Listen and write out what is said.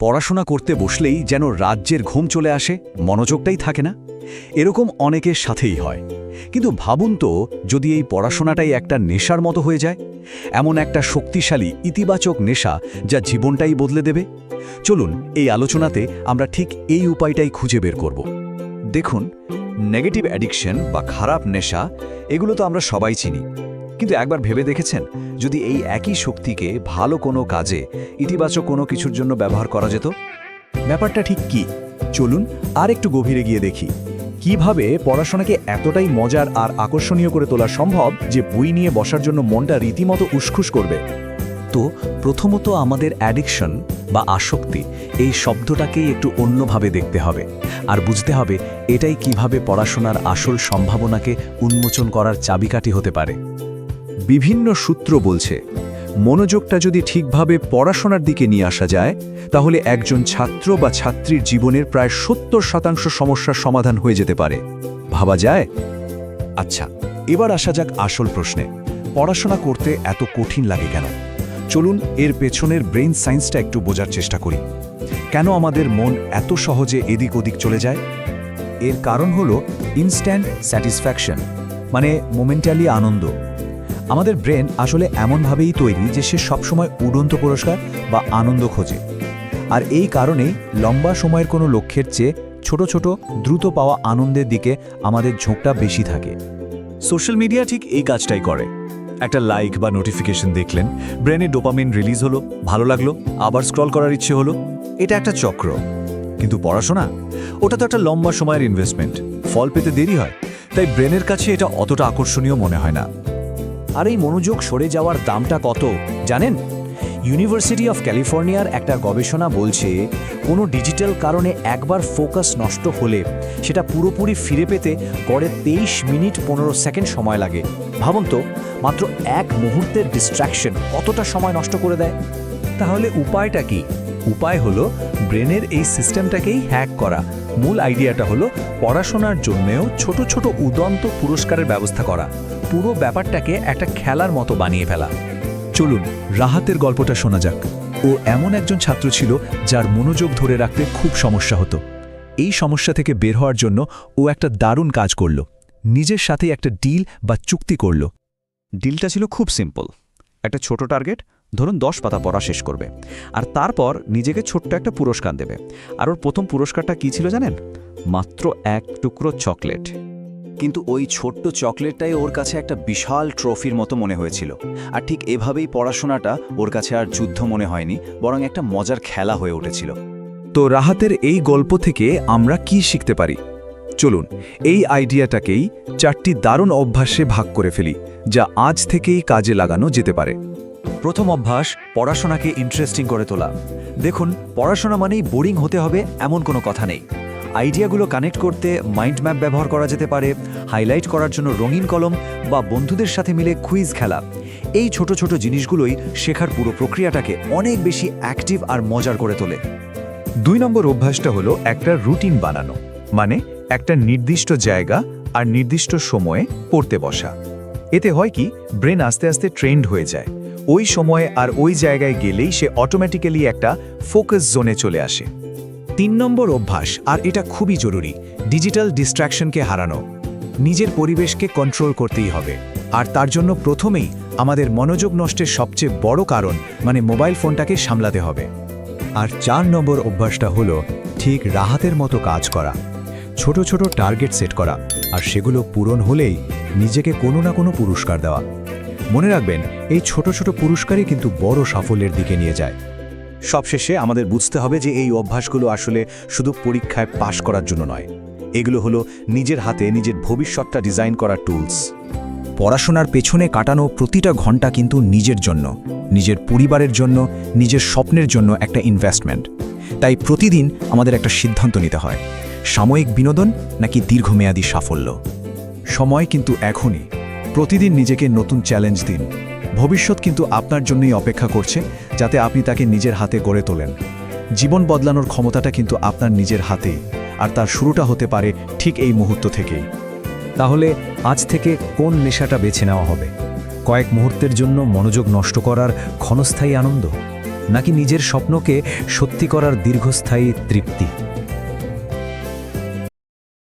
পড়াশোনা করতে বসলেই যেন রাজ্যের ঘুম চলে আসে, মনোযোগটাই থাকে না। এরকম অনেকের সাথেই হয়। কিন্তু ভাবুন তো, যদি এই পড়াশোনাটাই একটা নেশার মতো হয়ে যায়, এমন একটা শক্তিশালী, ইতিবাচক নেশা যা জীবনটাই বদলে দেবে। চলুন, এই আলোচনাতে আমরা ঠিক এই উপায়টাই খুঁজে বের করব। দেখুন, নেগেটিভ অ্যাডিকশন বা খারাপ নেশা, এগুলো তো আমরা সবাই চিনি। কিন্তু একবার ভেবে দেখেছেন? যদি এই একই শক্তিকে ভালো কোনো কাজে, ইতিবাচক কোনো কিছুর জন্য ব্যবহার করা যেত? ব্যাপারটা ঠিক কি? চলুন আর একটু গভীরে গিয়ে দেখি। কীভাবে পড়াশোনাকে এতটাই মজার আর আকর্ষণীয় করে তোলা সম্ভব যে বই নিয়ে বসার জন্য মনটা রীতিমতো উসখুস করবে? তো প্রথমত আমাদের অ্যাডিকশন বা আসক্তি, এই শব্দটাকেই একটু অন্যভাবে দেখতে হবে। আর বুঝতে হবে এটাই কীভাবে পড়াশোনার আসল সম্ভাবনাকে উন্মোচন করার চাবিকাঠি হতে পারে। বিভিন্ন সূত্র বলছে, মনোযোগটা যদি ঠিকভাবে পড়াশোনার দিকে নিয়ে আসা যায়, তাহলে একজন ছাত্র বা ছাত্রীর জীবনের প্রায় সত্তর শতাংশ সমস্যার সমাধান হয়ে যেতে পারে। ভাবা যায়? আচ্ছা এবার আসা যাক আসল প্রশ্নে। পড়াশোনা করতে এত কঠিন লাগে কেন? চলুন এর পেছনের ব্রেইন সায়েন্সটা একটু বোঝার চেষ্টা করি। কেন আমাদের মন এত সহজে এদিক ওদিক চলে যায়? এর কারণ হলো ইনস্ট্যান্ট স্যাটিসফ্যাকশন মানে মোমেন্টালি আনন্দ। আমাদের ব্রেন আসলে এমনভাবেই তৈরি যে সে সবসময় উড়ন্ত পুরস্কার বা আনন্দ খোঁজে। আর এই কারণেই লম্বা সময়ের কোনো লক্ষ্যের চেয়ে ছোট ছোট, দ্রুত পাওয়া আনন্দের দিকে আমাদের ঝোঁকটা বেশি থাকে। সোশ্যাল মিডিয়া ঠিক এই কাজটাই করে। একটা লাইক বা নোটিফিকেশন দেখলেন, ব্রেনে ডোপামিন রিলিজ হলো, ভালো লাগল, আবার স্ক্রল করার ইচ্ছে হলো, এটা একটা চক্র। কিন্তু পড়াশোনা? ওটা তো একটা লম্বা সময়ের ইনভেস্টমেন্ট ফল পেতে দেরি হয়, তাই ব্রেনের কাছে এটা অতটা আকর্ষণীয় মনে হয় না। আর এই মনোযোগ সরে যাওয়ার দামটা কত, জানেন? ইউনিভার্সিটি অফ ক্যালিফোর্নিয়ার একটা গবেষণা বলছে, কোনো ডিজিটাল কারণে একবার ফোকাস নষ্ট হলে সেটা পুরোপুরি ফিরে পেতে গড়ে তেইশ মিনিট পনেরো সেকেন্ড সময় লাগে। ভাবুন তো, মাত্র এক মুহূর্তের ডিস্ট্র্যাকশন কতটা সময় নষ্ট করে দেয়? তাহলে উপায়টা কি? উপায় হলো ব্রেনের এই সিস্টেমটাকেই হ্যাক করা। মূল আইডিয়াটা হলো পড়াশোনার জন্যেও ছোট ছোট উদন্ত পুরস্কারের ব্যবস্থা করা। পুরো ব্যাপারটাকে একটা খেলার মতো বানিয়ে ফেলা। চলুন, রাহাতের গল্পটা শোনা যাক। ও এমন একজন ছাত্র ছিল যার মনোযোগ ধরে রাখতে খুব সমস্যা হতো। এই সমস্যা থেকে বের হওয়ার জন্য ও একটা দারুণ কাজ করল। নিজের সাথে একটা ডিল বা চুক্তি করল। ডিলটা ছিল খুব সিম্পল। একটা ছোট টার্গেট ধরুন দশ পাতা পড়া শেষ করবে। আর তারপর নিজেকে ছোট্ট একটা পুরস্কার দেবে। আর ওর প্রথম পুরস্কারটা কী ছিল জানেন? মাত্র এক টুকরো চকলেট। কিন্তু ওই ছোট্ট চকলেটটাই ওর কাছে একটা বিশাল ট্রফির মতো মনে হয়েছিল। আর ঠিক এভাবেই পড়াশোনাটা ওর কাছে আর যুদ্ধ মনে হয়নি, বরং একটা মজার খেলা হয়ে উঠেছিল। তো রাহাতের এই গল্প থেকে আমরা কি শিখতে পারি? চলুন, এই আইডিয়াটাকেই চারটি দারুণ অভ্যাসে ভাগ করে ফেলি, যা আজ থেকেই কাজে লাগানো যেতে পারে। প্রথম অভ্যাস, পড়াশোনাকে ইন্টারেস্টিং করে তোলা। দেখুন, পড়াশোনা মানেই বোরিং হতে হবে এমন কোনো কথা নেই। আইডিয়াগুলো কানেক্ট করতে মাইন্ড ম্যাপ ব্যবহার করা যেতে পারে হাইলাইট করার জন্য রঙিন কলম বা বন্ধুদের সাথে মিলে কুইজ খেলা। এই ছোট ছোট জিনিসগুলোই শেখার পুরো প্রক্রিয়াটাকে অনেক বেশি অ্যাক্টিভ আর মজার করে তোলে। দুই নম্বর অভ্যাসটা হলো একটা রুটিন বানানো মানে একটা নির্দিষ্ট জায়গা আর নির্দিষ্ট সময়ে পড়তে বসা। এতে হয় কি ব্রেন আস্তে আস্তে ট্রেন্ড হয়ে যায়। ওই সময়ে আর ওই জায়গায় গেলেই সে অটোমেটিক্যালি একটা ফোকাস জোনে চলে আসে। তিন নম্বর অভ্যাস, আর এটা খুবই জরুরি ডিজিটাল ডিস্ট্র্যাকশনকে হারানো। নিজের পরিবেশকে কন্ট্রোল করতেই হবে। আর তার জন্য প্রথমেই আমাদের মনোযোগ নষ্টের সবচেয়ে বড় কারণ মানে মোবাইল ফোনটাকে সামলাতে হবে। আর চার নম্বর অভ্যাসটা হলো ঠিক রাহাতের মতো কাজ করা। ছোট ছোট টার্গেট সেট করা, আর সেগুলো পূরণ হলেই নিজেকে কোনো না কোনো পুরস্কার দেওয়া। মনে রাখবেন, এই ছোট ছোট পুরস্কারই কিন্তু বড় সাফল্যের দিকে নিয়ে যায়। সবশেষে আমাদের বুঝতে হবে যে এই অভ্যাসগুলো আসলে শুধু পরীক্ষায় পাশ করার জন্য নয়। এগুলো হলো নিজের হাতে নিজের ভবিষ্যৎটা ডিজাইন করার টুলস। পড়াশোনার পেছনে কাটানো প্রতিটা ঘণ্টা কিন্তু নিজের জন্য, নিজের পরিবারের জন্য, নিজের স্বপ্নের জন্য একটা ইনভেস্টমেন্ট তাই প্রতিদিন আমাদের একটা সিদ্ধান্ত নিতে হয়, সাময়িক বিনোদন নাকি দীর্ঘমেয়াদী সাফল্য। সময় কিন্তু এখনই। প্রতিদিন নিজেকে নতুন চ্যালেঞ্জ দিন। ভবিষ্যৎ কিন্তু আপনার জন্যই অপেক্ষা করছে, যাতে আপনি তাকে নিজের হাতে গড়ে তোলেন। জীবন বদলানোর ক্ষমতাটা কিন্তু আপনার নিজের হাতেই, আর তার শুরুটা হতে পারে ঠিক এই মুহূর্ত থেকেই। তাহলে আজ থেকে কোন নেশাটা বেছে নেওয়া হবে? কয়েক মুহূর্তের জন্য মনোযোগ নষ্ট করার ক্ষণস্থায়ী আনন্দ? নাকি নিজের স্বপ্নকে সত্যি করার দীর্ঘস্থায়ী তৃপ্তি?